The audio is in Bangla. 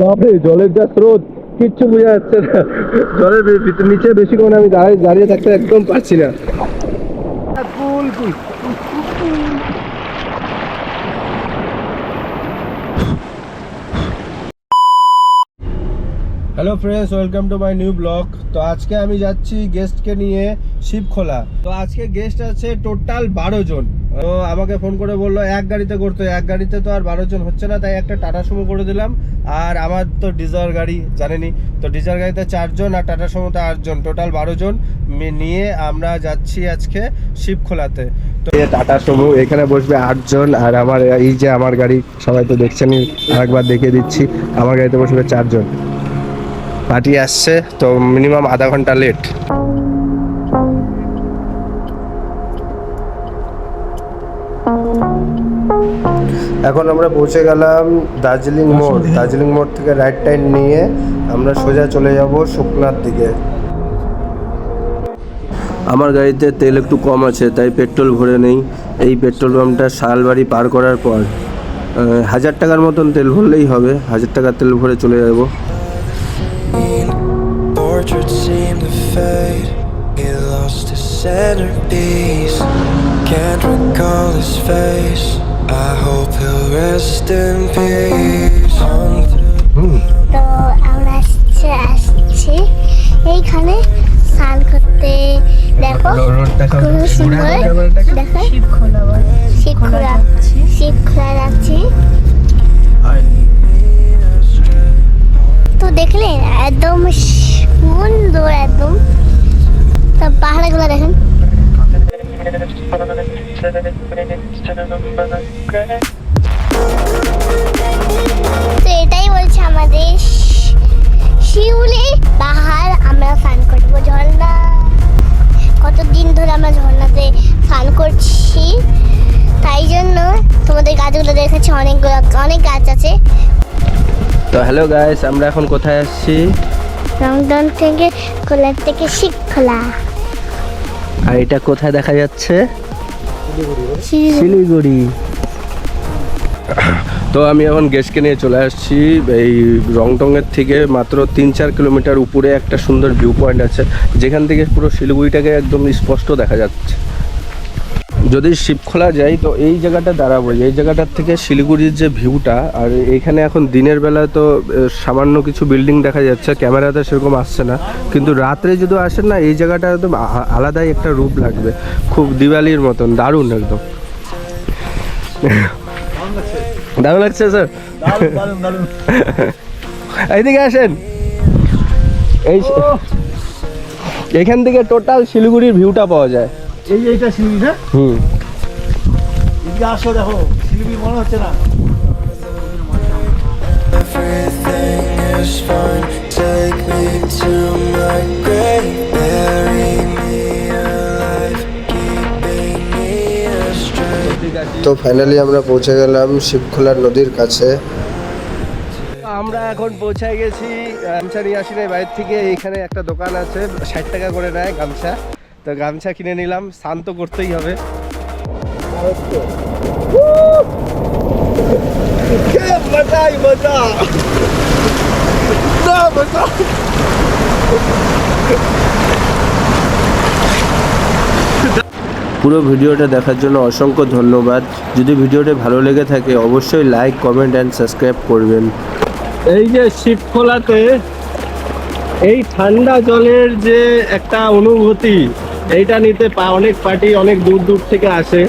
বাপরে জলের যা স্রোত, কিচ্ছু বোঝা যাচ্ছে না। জলের নিচে বেশিক্ষণ আমি দাঁড়িয়ে দাঁড়িয়ে থাকতে একদম পারছি না। Hello friends welcome to my new blog তো আজকে আমি যাচ্ছি গেস্টকে নিয়ে শিবখোলা। তো আজকে গেস্ট আছে টোটাল বারো জন। তো আমাকে ফোন করে বলল, এক গাড়িতে করতে এক গাড়িতে তো আর বারো জন হচ্ছে না, তাই একটা টাটা সুমো করে দিলাম। আর আমার তো ডিজার গাড়ি জানেনি, তো ডিজার গাড়িতে চারজন আর টাটা সুমোতে আটজন, টোটাল বারো জন নিয়ে আমরা যাচ্ছি আজকে শিবখোলাতে। তো টাটা সুমো, এখানে বসবে আটজন, আর আমার এই যে আমার গাড়ি, সবাই তো দেখছেনই আরেকবার দেখিয়ে দিচ্ছি, আমার গাড়িতে বসবে চারজন। পার্টি আসছে, তো মিনিমাম আধা ঘণ্টা লেট। এখন আমরা পৌঁছে গেলাম দার্জিলিং মোড়। দার্জিলিং। মোড় থেকে রাইট টাইম নিয়ে আমরা সোজা চলে যাব শুকনার দিকে। আমার গাড়িতে তেল একটু কম আছে তাই পেট্রোল ভরে নেই। এই পেট্রোল পাম্পটা শালবাড়ি পার করার পর হাজার টাকার মতন তেল ভরলেই হবে। হাজার টাকার তেল ভরে চলে যাব। Portraits seem to fade. He lost his centerpiece. Can't recall his face. I hope he'll rest in peace. তো আমরা আসছে আসছি এইখানে স্নান করতে। দেখো খুব সুন্দর। দেখো। বল শিবখোলা শিবখোলা যাচ্ছি তো দেখলে একদম সুন্দর একদম। তো পাহাড়গুলো দেখেন। তো এটাই বলছে আমাদের শিউলি পাহাড় আমরা স্নান করব ঝর্ণা। কতদিন ধরে আমরা ঝর্ণাতে স্নান করছি তাই জন্য তোমাদের গাছগুলো দেখেছি অনেক অনেক গাছ আছে। তো হ্যালো গাইস আমরা এখন কোথায় আসছি? রংডন থেকে কোলার থেকে শিবখোলা আর এটা কোথায় দেখা যাচ্ছে? শিলিগুড়ি। তো আমি এখন গেস্টকে নিয়ে চলে আসছি। এই রংটংয়ের থেকে মাত্র তিন চার কিলোমিটার উপরে একটা সুন্দর ভিউ পয়েন্ট আছে। যেখান থেকে পুরো শিলিগুড়িটাকে একদম স্পষ্ট দেখা যাচ্ছে। যদি শিবখোলা যাই, তো এই জায়গাটা দাঁড়াবো। এই জায়গাটার থেকে শিলিগুড়ির যে ভিউটা, আর এইখানে এখন দিনের বেলা তো সামান্য কিছু বিল্ডিং দেখা যাচ্ছে, ক্যামেরাতে সেরকম আসছে না। কিন্তু রাত্রে যদি আসেন না, এই জায়গাটা একদম আলাদাই একটা রূপ লাগবে। খুব দিওয়ালির মতন, দারুণ একদম। দারুণ লাগছে, স্যার। এইদিকে আসেন। এই, এখান থেকে টোটাল শিলিগুড়ির ভিউটা পাওয়া যায়। এই এইটা শিলিগুড়ি না হুম এদিকে আসো দেখো শিলিগুড়ি মনে হচ্ছে না Everything is fine. Take me to my grave. Bury me alive. Keeping me astray. তো ফাইনালি আমরা পৌঁছে গেলাম শিবখোলার নদীর কাছে আমরা এখন পৌঁছে গেছি গামছা নিয়ে আসি বাইরের থেকে এখানে একটা দোকান আছে ষাট টাকা করে নেয় গামছা তো গামছা কিনে নিলাম শান্ত করতেই হবে। পুরো ভিডিওটা দেখার জন্য অসংখ্য ধন্যবাদ। যদি ভিডিওটা ভালো লেগে থাকে অবশ্যই লাইক কমেন্ট অ্যান্ড সাবস্ক্রাইব করবেন। এই যে শিবখোলাতে এই ঠান্ডা জলের যে একটা অনুভূতি এইটা নিতে অনেক পার্টি অনেক দূর দূর থেকে আসে।